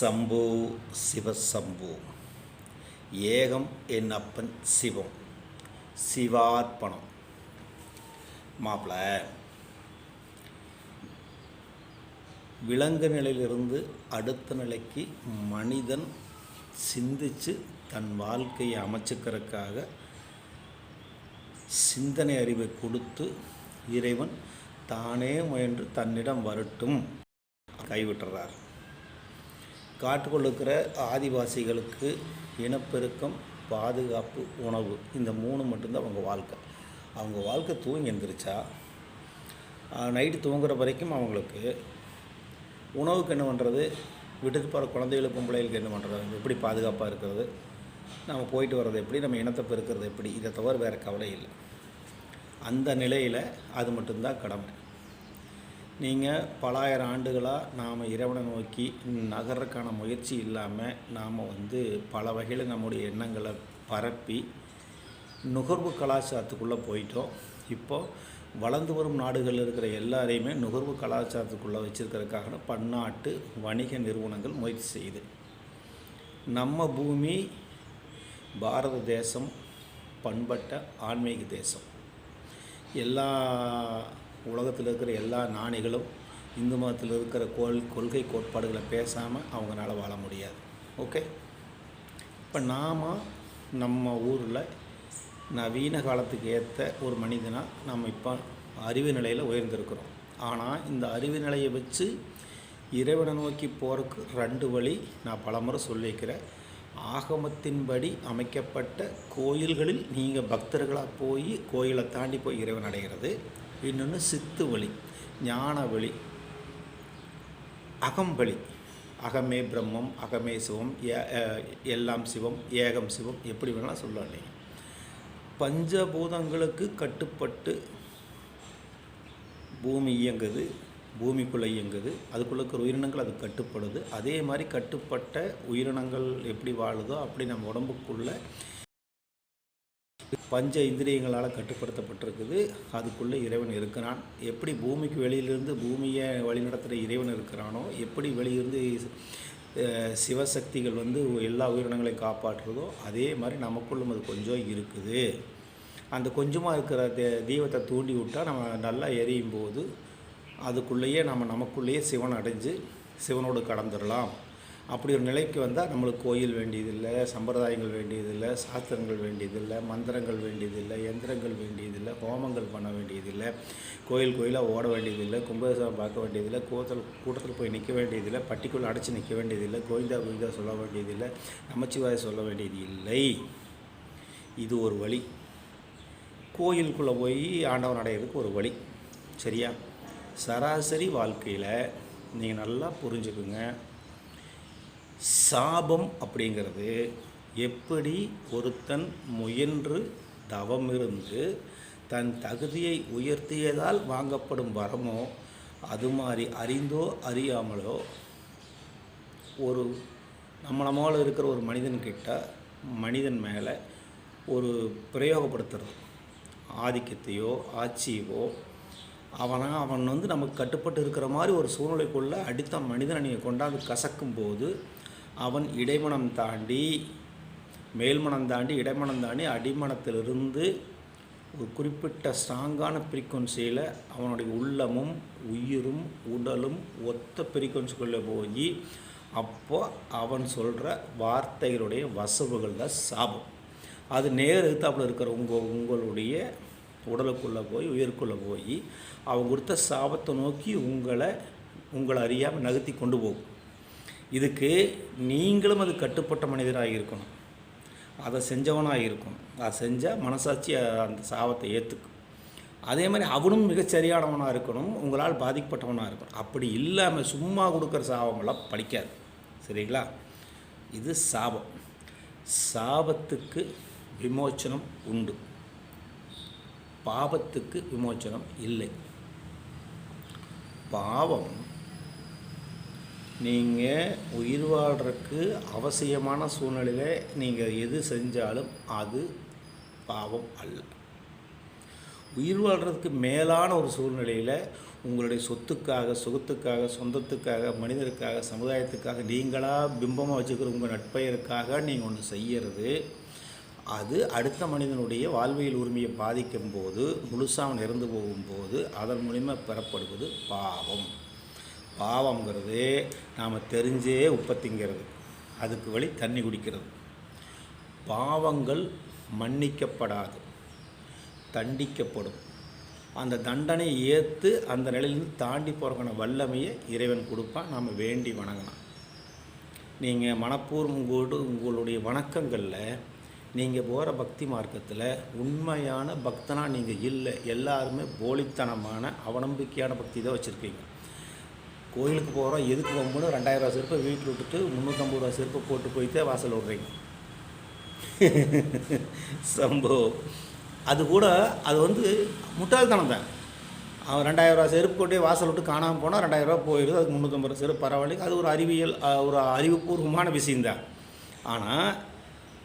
சம்போ சிவசம்போ. ஏகம் என் அப்பன் சிவம். சிவார்ப்பணம். மாப்பிள விலங்கு நிலையிலிருந்து அடுத்த நிலைக்கு மனிதன் சிந்தித்து தன் வாழ்க்கையை அமைச்சுக்கிறதுக்காக சிந்தனை அறிவை கொடுத்து இறைவன் தானே முயன்று தன்னிடம் வரட்டும். கைவிட்டுறார். காட்டுக்குள்ள இருக்கிற ஆதிவாசிகளுக்கு இனப்பெருக்கம் பாதுகாப்பு உணவு இந்த மூணு மட்டும்தான் அவங்க வாழ்க்கை. அவங்க வாழ்க்கை தூங்கி எந்திரிச்சா நைட்டு தூங்குற வரைக்கும் அவங்களுக்கு உணவுக்கு என்ன பண்ணுறது விட்டுட்டு போகிற குழந்தைகளுக்கு பொம்பளைகளுக்கு என்ன பண்ணுறது எப்படி பாதுகாப்பாக இருக்கிறது? நம்ம போயிட்டு வர்றது எப்படி? நம்ம இனத்தை பெருக்கிறது எப்படி? இதை தவிர வேறு கவலை இல்லை. அந்த நிலையில் அது மட்டும்தான் கடமை. நீங்கள் பலாயிரம் ஆண்டுகளாக நாம் இறைவனை நோக்கி நகர்றதுக்கான முயற்சி இல்லாமல் நாம் வந்து பல வகையில் நம்முடைய எண்ணங்களை பரப்பி நுகர்வு கலாச்சாரத்துக்குள்ளே போயிட்டோம். இப்போது வளர்ந்து வரும் நாடுகளில் இருக்கிற எல்லாரையுமே நுகர்வு கலாச்சாரத்துக்குள்ளே வச்சுருக்கிறதுக்காக பன்னாட்டு வணிக நிறுவனங்கள் முயற்சி செய்யுது. நம்ம பூமி பாரத தேசம் பண்பட்ட ஆன்மீக தேசம். எல்லா உலகத்தில் இருக்கிற எல்லா ஞானிகளும் இந்து மதத்தில் இருக்கிற கொள் கொள்கை கோட்பாடுகளை பேசாமல் அவங்களால வாழ முடியாது. ஓகே இப்போ நாம் நம்ம ஊரில் நவீன காலத்துக்கு ஏற்ற ஒரு மனிதனாக நம்ம இப்போ அறிவு நிலையில் உயர்ந்திருக்கிறோம். ஆனால் இந்த அறிவு நிலையை வச்சு இறைவனை நோக்கி போகிறதுக்கு ரெண்டு வழி நான் பலமுறை சொல்லியிருக்கிறேன். ஆகமத்தின்படி அமைக்கப்பட்ட கோயில்களில் நீங்கள் பக்தர்களாக போய் கோயிலை தாண்டி போய் இறைவன் அடைகிறது. இன்னொன்று சித்து வழி ஞான வழி அகம்பலி அகமே பிரம்மம் அகமே சிவம் எல்லாம் சிவம் ஏகம் சிவம் எப்படி வேணாலும் சொல்லலாம் நீங்கள் பஞ்சபூதங்களுக்கு கட்டுப்பட்டு பூமி இயங்குது பூமிக்குள்ளே இயங்குது அதுக்குள்ள இருக்கிற உயிரினங்கள் அது கட்டுப்படுது. அதே மாதிரி கட்டுப்பட்ட உயிரினங்கள் எப்படி வாழுதோ அப்படி நம்ம உடம்புக்குள்ளே பஞ்ச இந்திரியங்களால் கட்டுப்படுத்தப்பட்டிருக்குது. அதுக்குள்ளே இறைவன் இருக்கிறான். எப்படி பூமிக்கு வெளியிலிருந்து பூமியை வழிநடத்துகிற இறைவன் இருக்கிறானோ எப்படி வெளியிருந்து சிவசக்திகள் வந்து எல்லா உயிரினங்களையும் காப்பாற்றுறதோ அதே மாதிரி நமக்குள்ளும் அது கொஞ்சம் இருக்குது. அந்த கொஞ்சமாக இருக்கிற தே தீபத்தை தூண்டி விட்டால் நம்ம நல்லா எரியும் போது அதுக்குள்ளேயே நம்ம நமக்குள்ளேயே சிவன் அடைஞ்சு சிவனோடு கடந்துடலாம். அப்படி ஒரு நிலைக்கு வந்தால் நம்மளுக்கு கோயில் வேண்டியதில்லை சம்பிரதாயங்கள் வேண்டியதில்லை சாஸ்திரங்கள் வேண்டியதில்லை மந்திரங்கள் வேண்டியதில்லை எந்திரங்கள் வேண்டியதில்லை ஹோமங்கள் பண்ண வேண்டியதில்லை கோயில் கோயிலாக ஓட வேண்டியதில்லை கும்பாபிஷேகம் பார்க்க வேண்டியதில்லை கூட்டத்தில் கூட்டத்தில் போய் நிற்க வேண்டியதில்லை பட்டிக்குள்ளே அடைச்சி நிற்க வேண்டியதில்லை கோவிந்தா கோவிந்தா சொல்ல வேண்டியதில்லை நமச்சிவாய சொல்ல வேண்டியது இல்லை இது ஒரு வழி. கோயிலுக்குள்ளே போய் ஆண்டவன் அடையிறதுக்கு ஒரு வழி. சரியா? சராசரி வாழ்க்கையில் நீங்கள் நல்லா புரிஞ்சுக்குங்க. சாபம் அப்படிங்கிறது எப்படி ஒருத்தன் முயன்று தவமிருந்து தன் தகுதியை உயர்த்தியதால் வாங்கப்படும் வரமோ அது மாதிரி அறிந்தோ அறியாமலோ ஒரு நம்மள இருக்கிற ஒரு மனிதன்கிட்ட மனிதன் மேலே ஒரு பிரயோகப்படுத்துறது. ஆதிக்கத்தையோ ஆட்சியவோ அவனை அவன் வந்து நமக்கு கட்டுப்பட்டு இருக்கிற மாதிரி ஒரு சூழ்நிலைக்குள்ளே அடித்த மனிதனை நீங்கள் கொண்டாந்து கசக்கும் போது அவன் இடைமனம் தாண்டி மேல்மனம் தாண்டி இடைமனம் தாண்டி அடிமனத்திலிருந்து ஒரு குறிப்பிட்ட ஸ்ட்ராங்கான ஃப்ரீக்குவன்சியில் அவனுடைய உள்ளமும் உயிரும் உடலும் ஒத்த ஃப்ரீக்குவன்சிக்குள்ளே போய் அப்போ அவன் சொல்கிற வார்த்தைகளுடைய வசவுகள் தான் சாபம். அது நேர் எதிர்த்தாப்புல இருக்கிற உங்கள் உங்களுடைய உடலுக்குள்ளே போய் உயிருக்குள்ளே போய் அவங்க கொடுத்த சாபத்தை நோக்கி உங்களை உங்களை அறியாமல் நகர்த்தி கொண்டு போகும். இதுக்கு நீங்களும் அது கட்டுப்பட்ட மனிதராக இருக்கணும். அதை செஞ்சவனாக இருக்கணும். அதை செஞ்சால் மனசாட்சி அந்த சாபத்தை ஏற்றுக்கும் அதே மாதிரி அவனும் மிகச்சரியானவனாக இருக்கணும். உங்களால் பாதிக்கப்பட்டவனாக இருக்கணும். அப்படி இல்லாமல் சும்மா கொடுக்குற சாபமெல்லாம் படிக்காது சரிங்களா? இது சாபம். சாபத்துக்கு விமோச்சனம் உண்டு. பாவத்துக்கு விமோச்சனம் இல்லை. பாவம் நீங்கள் உயிர் வாழ்கிறதுக்கு அவசியமான சூழ்நிலையில் நீங்கள் எது செஞ்சாலும் அது பாவம் அல்ல. உயிர் வாழ்கிறதுக்கு மேலான ஒரு சூழ்நிலையில் உங்களுடைய சொத்துக்காக சுகத்துக்காக சொந்தத்துக்காக மனிதருக்காக சமுதாயத்துக்காக நீங்களாக பிம்பமாக வச்சுக்கிற உங்கள் நட்பெயருக்காக நீங்கள் ஒன்று செய்யறது அது அடுத்த மனிதனுடைய வாழ்வியல் உரிமையை பாதிக்கும் போது முழுசாக நிறந்து இறந்து போகும்போது அதன் மூலிமா பெறப்படுவது பாவம். பாவங்கிறது நாம் தெரிஞ்சே உற்பத்திங்கிறது. அதுக்கு வழி தண்ணி குடிக்கிறது. பாவங்கள் மன்னிக்கப்படாது. தண்டிக்கப்படும். அந்த தண்டனை ஏற்று அந்த நிலையிலிருந்து தாண்டி போகிறக்கான வல்லமையை இறைவன் கொடுப்பான் நாம் வேண்டி வணங்கலாம். நீங்கள் மனப்பூர்வம் கூட உங்களுடைய வணக்கங்களில் நீங்கள் போகிற பக்தி மார்க்கத்தில் உண்மையான பக்தனாக நீங்கள் இல்லை. எல்லாருமே போலித்தனமான அவநம்பிக்கையான பக்தி தான் வச்சுருக்கீங்க. கோயிலுக்கு போகிறோம் எதுக்கு போகும்போது ரெண்டாயிரம் ரூபா செருப்பை வீட்டில் விட்டுட்டு முந்நூற்றம்பது ரூபா செருப்பை போட்டு போயிட்டு வாசல் விட்றீங்க சம்பவம். அது கூட அது வந்து முட்டாள்தனம் தான். அவன் ரெண்டாயிரரூவா செருப்பு கொண்டே வாசல் விட்டு காணாமல் போனால் ரெண்டாயிரரூவா போயிடுது அதுக்கு முந்நூற்றம்பது ரூபா செருப்பு பரவாயில்ல அது ஒரு அறிவியல் ஒரு அறிவுபூர்வமான விஷயந்தான் ஆனால்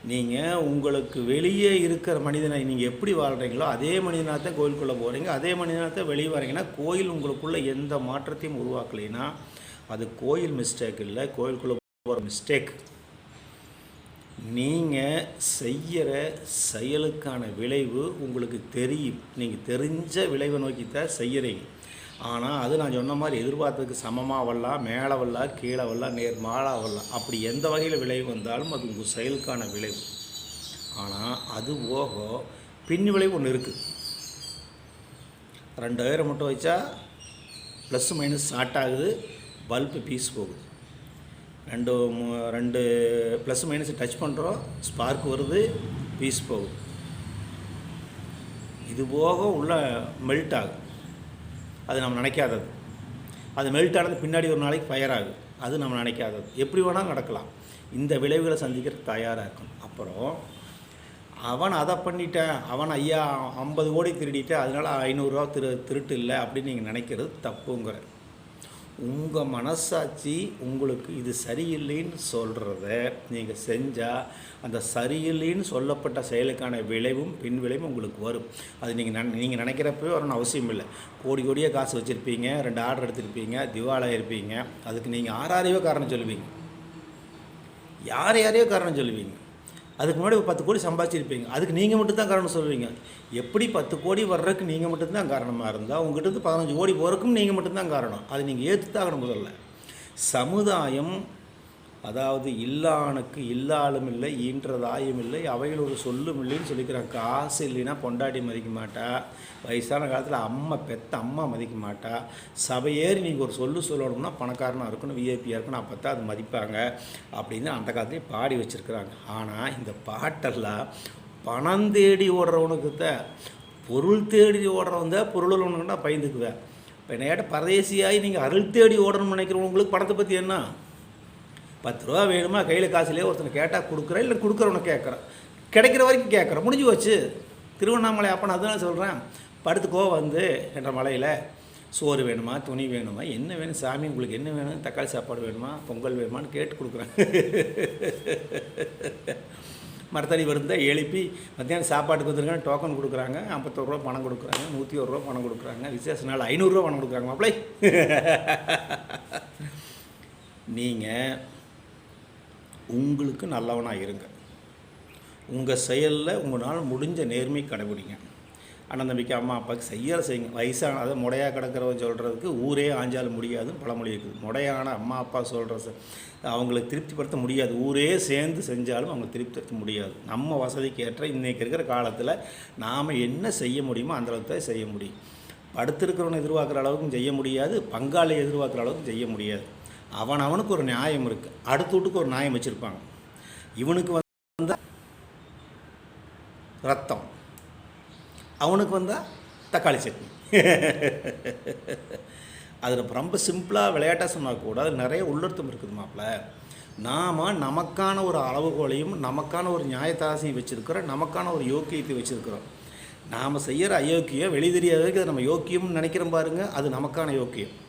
நீங்கள் உங்களுக்கு வெளியே இருக்கிற மனிதனை நீங்கள் எப்படி வாழ்கிறீங்களோ அதே மனிதனாக தான் கோயிலுக்குள்ளே போகிறீங்க அதே மனிதனாக தான் வெளியே வரீங்கன்னா கோயில் உங்களுக்குள்ளே எந்த மாற்றத்தையும் உருவாக்கலைன்னா அது கோயில் மிஸ்டேக் இல்லை கோயிலுக்குள்ளே போகிற மிஸ்டேக் நீங்கள் செய்கிற செயலுக்கான விளைவு உங்களுக்கு தெரியும். நீங்கள் தெரிஞ்ச விளைவை நோக்கி தான் செய்கிறீங்க ஆனால் அது நான் சொன்ன மாதிரி எதிர்பார்த்ததுக்கு சமமாக வரலாம் மேலே வரலாம் கீழே வரலாம் நேர் மாலாக வரலாம் அப்படி எந்த வகையில் விளைவு வந்தாலும் அது உங்கள் செயலுக்கான விளைவு. ஆனால் அது போக பின் விளைவு ஒன்று இருக்குது ரெண்டாயிரம் மட்டும் வச்சா ப்ளஸ் மைனஸ் ஸ்டார்ட் ஆகுது பல்பு பீஸ் போகுது. ரெண்டு ரெண்டு ப்ளஸ் மைனஸ் டச் பண்ணுறோம் ஸ்பார்க் வருது பீஸ் போகுது. இது போக உள்ள மெல்ட் ஆகும் அது நம்ம நினைக்காதது. அது மெல்ட் ஆனது பின்னாடி ஒரு நாளைக்கு ஃபயர் ஆகும் அது நம்ம நினைக்காதது. எப்படி வேணாலும் நடக்கலாம். இந்த விளைவுகளை சந்திக்கிற தயாராக இருக்கணும். அப்புறம் அவன் அதை பண்ணிட்டேன். அவன் ஐயா ஐம்பது கோடி திருடிட்டேன் அதனால் ஐநூறுரூவா திரு திருட்டு இல்லை அப்படின்னு நீங்கள் நினைக்கிறது தப்புங்கிற உங்கள் மனசாட்சி உங்களுக்கு இது சரியில்லைன்னு சொல்கிறத நீங்கள் செஞ்சால் அந்த சரியில்லைன்னு சொல்லப்பட்ட செயலுக்கான விளைவும் பின் விளைவும் உங்களுக்கு வரும். அது நீங்கள் நன் நீங்கள் நினைக்கிறப்பவே வரணும்னு அவசியம் இல்லை. கோடி கோடியாக காசு வச்சுருப்பீங்க ரெண்டு ஆர்டர் எடுத்திருப்பீங்க திவாலாக இருப்பீங்க அதுக்கு நீங்கள் ஆறாரையோ காரணம் சொல்லுவீங்க. யார் யாரையோ காரணம் சொல்லுவீங்க. அதுக்கு முன்னாடி ஒரு பத்து கோடி சம்பாதிச்சிருப்பீங்க. அதுக்கு நீங்கள் மட்டும்தான் காரணம் சொல்லுவீங்க எப்படி பத்து கோடி வர்றதுக்கு நீங்கள் மட்டும்தான் காரணமாக இருந்தால் உங்ககிட்ட இருந்து பதினஞ்சு கோடி போகிறதுக்கும் நீங்கள் மட்டும்தான் காரணம். அது நீங்கள் ஏற்றுத்தாகணும் முதல்ல. சமுதாயம் அதாவது இல்லானுக்கு இல்லாலும் இல்லை ஈன்றதாயும் இல்லை அவைகள் ஒரு சொல்லும் இல்லைன்னு சொல்லிக்கிறாங்க. காசு இல்லைன்னா பொண்டாட்டி மதிக்க மாட்டா. வயசான காலத்தில் அம்மா பெத்த அம்மா மதிக்க மாட்டா. சபையேறி நீங்கள் ஒரு சொல்லு சொல்லணும்னா பணக்காரனாக இருக்கணும் விஐபியாக இருக்கணும் அப்போ தான் அது மதிப்பாங்க அப்படின்னு அந்த காலத்துலேயே பாடி வச்சுருக்குறாங்க. ஆனால் இந்த பாட்டெல்லாம் பணம் தேடி ஓடுறவனுக்கு தான் பொருள் தேடி ஓடுறவன் தான் பொருள் உள்ளவனுக்குன்னா பயந்துக்குவேன். இப்போ என்னையாட்ட பரதேசியாகி நீங்கள் அருள் தேடி ஓடணும்னு நினைக்கிறவங்களுக்கு பணத்தை பற்றி என்ன? பத்து ரூபா வேணுமா? கையில் காசுலேயே ஒருத்தனை கேட்டால் கொடுக்குறேன் இல்லை கொடுக்குறவனை கேட்குறேன் கிடைக்கிற வரைக்கும் கேட்குறேன் முடிஞ்சு போச்சு. திருவண்ணாமலை அப்போ நான் அதனால சொல்கிறேன் படுத்துக்கோ வந்து என்ற மலையில் சோறு வேணுமா? துணி வேணுமா? என்ன வேணும்? சாமி உங்களுக்கு என்ன வேணும்? தக்காளி சாப்பாடு வேணுமா? பொங்கல் வேணுமான்னு கேட்டு கொடுக்குறேன். மரத்தடி வருந்தால் எழுப்பி மத்தியானம் சாப்பாட்டுக்கு வந்துருக்காங்க. டோக்கன் கொடுக்குறாங்க. ஐம்பத்தோரு ரூபா பணம் கொடுக்குறாங்க. நூற்றி ஒரு ரூபா பணம் கொடுக்குறாங்க. விசேஷ நாள் ஐநூறுரூவா பணம் கொடுக்குறாங்க மாப்பிளை நீங்கள் உங்களுக்கு நல்லவனாக இருங்க. உங்கள் செயலில் உங்களால் முடிஞ்ச நேர்மை கடைபிடிங்க. அண்ணன் தம்பிக்கு அம்மா அப்பாவுக்கு செய்யற செய்யுங்க. வயசான அதை முடையாக கிடக்கிறவன் சொல்கிறதுக்கு ஊரே ஆஞ்சாலும் முடியாதுன்னு பழமொழி இருக்குது. முடையான அம்மா அப்பா சொல்கிற அவங்களுக்கு திருப்திப்படுத்த முடியாது. ஊரே சேர்ந்து செஞ்சாலும் அவங்களுக்கு திருப்திப்படுத்த முடியாது. நம்ம வசதிக்கு ஏற்ற இன்றைக்கி இருக்கிற காலத்தில் நாம் என்ன செய்ய முடியுமோ அந்த அளவுக்கு தான் செய்ய முடியும். படுத்திருக்கிறவனை எதிர்பார்க்குற அளவுக்கும் செய்ய முடியாது பங்காளி எதிர்பார்க்குற அளவுக்கும் செய்ய முடியாது. அவன் அவனுக்கு ஒரு நியாயம் இருக்குது அடுத்த வீட்டுக்கு ஒரு நியாயம் வச்சுருப்பாங்க. இவனுக்கு வந்தால் ரத்தம். அவனுக்கு வந்தால் தக்காளி சட்னி. அதில் ரொம்ப சிம்பிளாக விளையாட்டாக சொன்னால் கூட அது நிறைய உள்ளர்த்தம் இருக்குது மாப்பிள்ள நாம் நமக்கான ஒரு அளவுகோலையும் நமக்கான ஒரு நியாயத்தாசையும் வச்சுருக்கிறோம் நமக்கான ஒரு யோக்கியத்தை வச்சுருக்கிறோம். நாம் செய்கிற அயோக்கியம் வெளி தெரியாததுக்கு அது நம்ம யோக்கியம்னு நினைக்கிறோம் பாருங்க அது நமக்கான யோக்கியம்.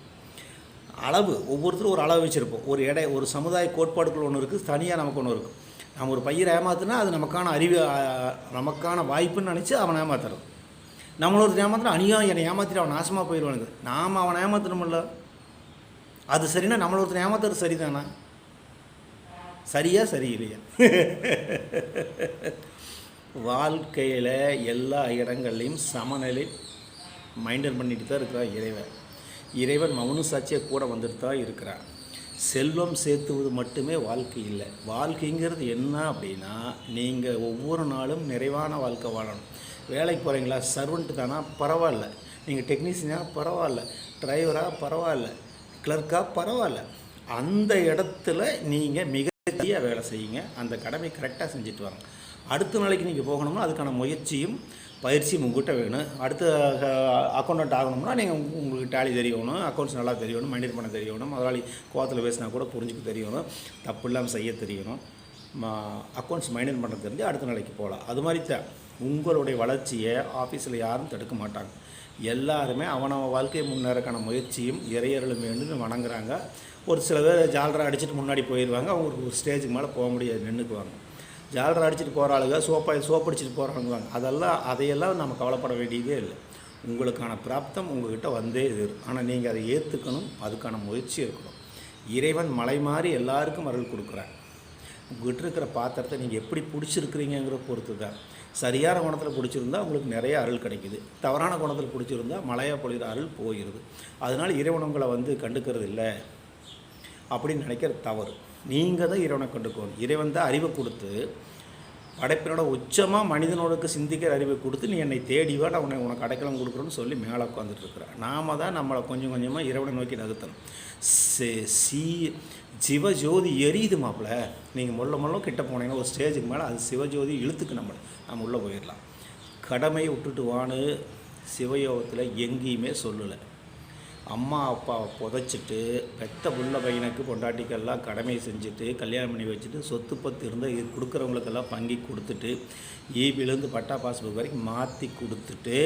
அளவு ஒவ்வொருத்தரும் ஒரு அளவு வச்சுருப்போம். ஒரு எடை ஒரு சமுதாய கோட்பாடுகள் ஒன்று இருக்குது தனியாக நமக்கு ஒன்று இருக்கும் நம்ம ஒரு பையனை ஏமாத்தினா அது நமக்கான அறிவு நமக்கான வாய்ப்புன்னு நினச்சி அவனை ஏமாத்துறது. நம்மள ஒரு ஏமாத்திரம் அணியும் என்னை ஏமாத்திட்டு அவன் நாசமாக போயிடுவானுங்க நாம் அவனை ஏமாத்தணுமில்ல அது சரின்னா நம்மள ஒருத்தர் ஏமாத்துறது சரிதானா? சரியா சரியில்லையா? வாழ்க்கையில் எல்லா இடங்கள்லையும் சமநிலை மைண்டன் பண்ணிட்டு தான் இருக்கிறான் இறைவன். இறைவன் மௌன சாட்சியாக கூட வந்துட்டு தான் இருக்கிறான். செல்வம் சேர்த்துவது மட்டுமே வாழ்க்கை இல்லை. வாழ்க்கைங்கிறது என்ன அப்படின்னா நீங்கள் ஒவ்வொரு நாளும் நிறைவான வாழ்க்கை வாழணும். வேலைக்கு போகிறீங்களா சர்வெண்ட்டு தானா? பரவாயில்ல. நீங்கள் டெக்னீஷியனாக பரவாயில்ல. டிரைவராக பரவாயில்ல. கிளர்க்காக பரவாயில்ல. அந்த இடத்துல நீங்கள் மிக வேலை செய்யுங்க. அந்த கடமை கரெக்டாக செஞ்சுட்டு வாங்க அடுத்த நாளைக்கு நீங்கள் போகணும்னா அதுக்கான முயற்சியும் பயிற்சி உங்ககிட்ட வேணும். அடுத்த அக்கௌண்டன்ட் ஆகணும்னா நீங்கள் உங்களுக்கு டேலி தெரியணும் அக்கௌண்ட்ஸ் நல்லா தெரியணும் மைண்டர் பண்ண தெரியணும் முதலாளி கோவத்தில் பேசினா கூட புரிஞ்சுக்க தெரியணும் தப்பு இல்லாமல் செய்ய தெரியணும். அக்கௌண்ட்ஸ் மைண்டர் பண்ண தெரிஞ்சு அடுத்த நிலைக்கு போகலாம். அது மாதிரி தான் உங்களுடைய வளர்ச்சியை ஆஃபீஸில் யாரும் தடுக்க மாட்டாங்க. எல்லாருமே அவனவன் வாழ்க்கையை முன்னேறக்கான முயற்சியும் இறையர்களும் வேண்டும் வணங்குறாங்க. ஒரு சில பேர் ஜாலராக அடிச்சுட்டு முன்னாடி போயிடுவாங்க அவங்களுக்கு ஒரு ஸ்டேஜுக்கு மேலே போக முடியாது நின்றுக்குவாங்க ஜாலரை அடிச்சுட்டு போகிற ஆளுங்க சோப்பா சோப்பு அடிச்சுட்டு போகிறாங்க அதெல்லாம் அதையெல்லாம் நம்ம கவலைப்பட வேண்டியதே இல்லை. உங்களுக்கான பிராப்தம் உங்கள்கிட்ட வந்தே இது ஆனால் நீங்கள் அதை ஏற்றுக்கணும் அதுக்கான முயற்சி இருக்கணும் இறைவன் மலை மாறி எல்லாருக்கும் அருள் கொடுக்குறான் உங்கள்கிட்ட இருக்கிற பாத்திரத்தை நீங்கள் எப்படி பிடிச்சிருக்கிறீங்கிற பொறுத்து தான் சரியான குணத்தில் பிடிச்சிருந்தா உங்களுக்கு நிறைய அருள் கிடைக்குது. தவறான குணத்தில் பிடிச்சிருந்தா மழையாக பொழிகிற அருள் போயிடுது அதனால் இறைவன் உங்களை வந்து கண்டுக்கிறது இல்லை அப்படின்னு நினைக்கிற தவறு. நீங்கள் தான் இறைவனை கண்டுக்கணும். இறைவன் தான் அறிவை கொடுத்து படைப்பினோட உச்சமாக மனிதனோடுக்கு சிந்திக்கிற அறிவை கொடுத்து நீ என்னை தேடி வா நான் உன்னை உனக்கு அடைக்கலம் கொடுக்குறோன்னு சொல்லி மேலே உட்காந்துட்டு இருக்கிறேன் நாம தான் நம்மளை கொஞ்சம் கொஞ்சமாக இறைவனை நோக்கி நகர்த்தணும். சே- சீ சிவஜோதி எரியுது மாப்பிள்ள நீங்கள் முள்ள முள்ள கிட்ட போனீங்கன்னா ஒரு ஸ்டேஜுக்கு மேலே அது சிவஜோதி இழுத்துக்கு நம்மளை. நம்ம உள்ளே போயிடலாம். கடமையை விட்டுட்டு வான்னு சிவயோகத்தில் எங்கேயுமே சொல்லலை. அம்மா அப்பாவை புதைச்சிட்டு பெத்த புள்ள பையனுக்கு பொண்டாட்டிக்கெல்லாம் கடமை செஞ்சுட்டு கல்யாணம் பண்ணி வச்சுட்டு சொத்து பத்து இருந்தால் இது கொடுக்குறவங்களுக்கெல்லாம் பங்கி கொடுத்துட்டு ஈபிலேருந்து பட்டா பாஸ்புக் வரைக்கும் மாற்றி கொடுத்துட்டு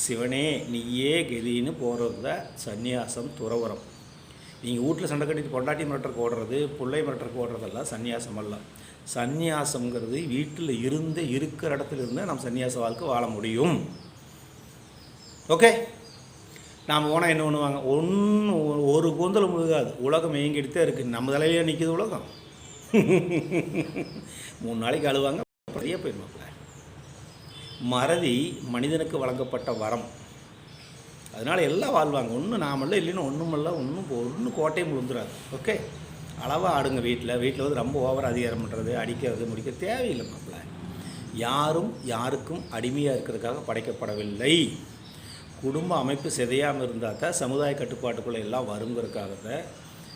சிவனே நீயே கெதின்னு போகிறது தான் சந்நியாசம் துறவரம் நீங்கள் வீட்டில் சண்டை கட்டிட்டு பொண்டாட்டி மிரட்டருக்கு ஓடுறது பிள்ளை மிரட்டருக்கு ஓடுறதெல்லாம் சந்நியாசம் அல்ல. சந்நியாசம்ங்கிறது வீட்டில் இருந்து இருக்கிற இடத்துல இருந்தால் நம்ம சந்நியாச வாழ்க்கை வாழ முடியும். ஓகே? நாம் போனால் என்ன பண்ணுவாங்க? ஒன்றும் ஒரு கூந்தல் முழுகாது. உலகம் இயங்கிட்டு இருக்குது நம்ம தலையிலே நிற்கிது உலகம். மூணு நாளைக்கு அழுவாங்க. பெரிய போயிடுவாங்க மறதி மனிதனுக்கு வழங்கப்பட்ட வரம். அதனால் எல்லாம் வாழ்வாங்க. ஒன்றும் நாமல்ல இல்லைன்னா ஒன்றுமல்ல ஒன்றும் ஒன்றும் கோட்டையும் விழுந்துடாது ஓகே? அளவாக ஆடுங்க வீட்டில் வீட்டில் வந்து ரொம்ப ஓவர் அதிகாரம் பண்ணுறது அடிக்கிறது முடிக்க தேவையில்லை மாப்பிள்ள. யாரும் யாருக்கும் அடிமையாக இருக்கிறதுக்காக படைக்கப்படவில்லை. குடும்ப அமைப்பு சிதையாமல் இருந்தால் தான் சமுதாய கட்டுப்பாட்டுக்குள்ளே எல்லாம் வருங்கிறதுக்காக தான்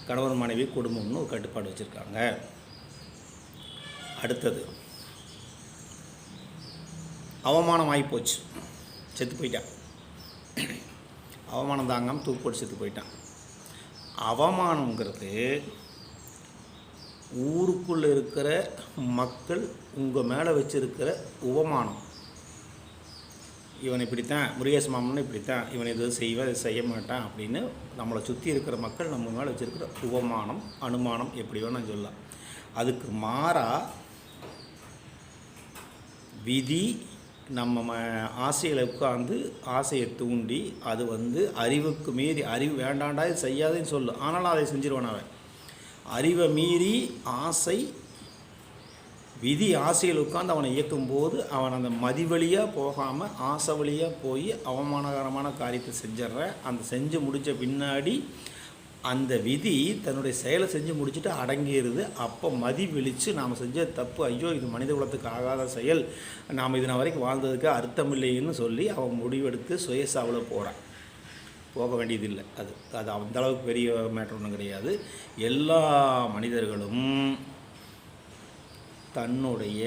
கணவன் மனைவி குடும்பம்னு ஒரு கட்டுப்பாடு வச்சுருக்காங்க. அடுத்தது அவமானம் ஆகிப்போச்சு செத்து போயிட்டான். அவமானம் தாங்காமல் தூக்கு போட்டு செத்து போயிட்டான். அவமானங்கிறது ஊருக்குள்ளே இருக்கிற மக்கள் உங்கள் மேலே வச்சுருக்கிற உபமானம் இவன் இப்படித்தான் முருகேஷ் மாமன் இப்படித்தான் இவன் இது செய்வன் செய்ய மாட்டான் அப்படின்னு நம்மளை சுற்றி இருக்கிற மக்கள் நம்ம மேலே வச்சுருக்கிற உபமானம் அனுமானம் எப்படி வேணால் சொல்லலாம். அதுக்கு மாறாக விதி நம்ம ம ஆசையில் உட்காந்து ஆசையை தூண்டி அது வந்து அறிவுக்கு மீறி அறிவு வேண்டாண்டா இது செய்யாதேன்னு சொல்லு. ஆனாலும் அதை செஞ்சிருவான் அவன். அறிவை மீறி ஆசை விதி ஆசையில் உட்காந்து அவனை இயக்கும்போது அவன் அந்த மதி வழியாக போகாமல் ஆசை வழியாக போய் அவமானகரமான காரியத்தை செஞ்சிட்ற. அந்த செஞ்சு முடித்த பின்னாடி அந்த விதி தன்னுடைய செயலை செஞ்சு முடிச்சுட்டு அடங்கிடுது அப்போ மதி விழித்து நாம் செஞ்ச தப்பு ஐயோ இது மனித குலத்துக்கு ஆகாத செயல். நாம் இதனை வரைக்கும் வாழ்ந்ததுக்கு அர்த்தமில்லைன்னு சொல்லி அவன் முடிவெடுத்து சுயசாவில் போகிறான் போக வேண்டியதில்லை. அது அது அந்த அளவுக்கு பெரிய மேட்டர் ஒன்றும் கிடையாது. எல்லா மனிதர்களும் தன்னுடைய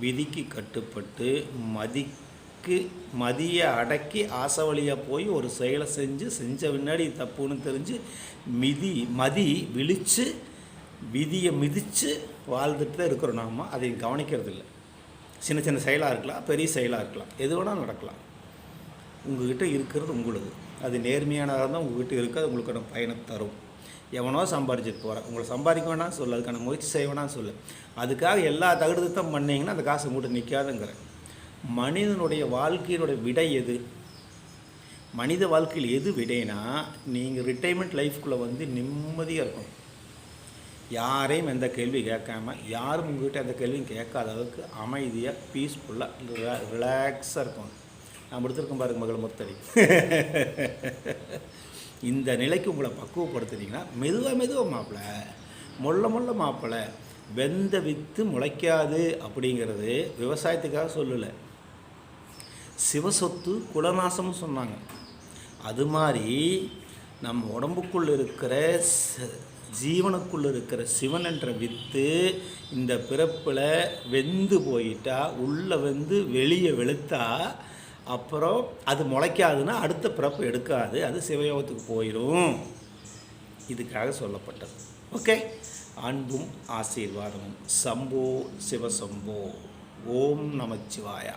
விதிக்கு கட்டுப்பட்டு மதிக்கு மதியை அடக்கி ஆசை வழியாக போய் ஒரு செயலை செஞ்சு செஞ்ச பின்னாடி தப்புன்னு தெரிஞ்சு மிதி மதி விழித்து விதியை மிதித்து வாழ்ந்துட்டு தான் இருக்கிறோம் நாம. அதை கவனிக்கிறது இல்லை. சின்ன சின்ன செயலாக இருக்கலாம் பெரிய செயலாக இருக்கலாம். எது வேணாலும் நடக்கலாம். உங்கள்கிட்ட இருக்கிறது உங்களுக்கு அது நேர்மையானதாக இருந்தால் உங்கள்கிட்ட இருக்காது உங்களுக்கான பயனை தரும். எவனோ சம்பாரிச்சிட்டு போகிறேன் உங்களை சம்பாதிக்க வேணாம் சொல்லு அதுக்கான முயற்சி செய்ய வேணாம் சொல்லு. அதுக்காக எல்லா தகுதித்தம் பண்ணிங்கன்னா அந்த காசு உங்கள்கிட்ட நிற்காதுங்கிறேன் மனிதனுடைய வாழ்க்கையினுடைய விடை எது? மனித வாழ்க்கையில் எது விடைனா நீங்கள் ரிட்டைர்மெண்ட் லைஃப்குள்ளே வந்து நிம்மதியாக இருக்கணும். யாரையும் எந்த கேள்வி கேட்காம யாரும் உங்ககிட்ட எந்த கேள்வியும் கேட்காத அளவுக்கு அமைதியாக பீஸ்ஃபுல்லாக ரிலாக்ஸாக இருக்கும் நான் எடுத்திருக்கேன் பாருங்க மகள் முத்தடி இந்த நிலைக்கு உங்களை பக்குவப்படுத்துனீங்கன்னா மெதுவாக மெதுவாக மாப்பிள்ளை முள்ள முள்ள மாப்பிள்ளை வெந்த வித்து முளைக்காது அப்படிங்கிறது விவசாயத்துக்காக சொல்லலை. சிவசொத்து குலநாசம்னு சொன்னாங்க. அது மாதிரி நம்ம உடம்புக்குள்ளே இருக்கிற ஜீவனுக்குள்ளே இருக்கிற சிவன் என்ற வித்து இந்த பிறப்பில் வெந்து போயிட்டா உள்ளே வந்து வெளியே வெளுத்தா அப்புறம் அது முளைக்காதுன்னா அடுத்த பிறப்பு எடுக்காது அது சிவயோகத்துக்கு போயிடும் இதுக்காக சொல்லப்பட்டது. ஓகே? அன்பும் ஆசீர்வாதமும். சம்போ சிவசம்போ. ஓம் நமச்சிவாயா.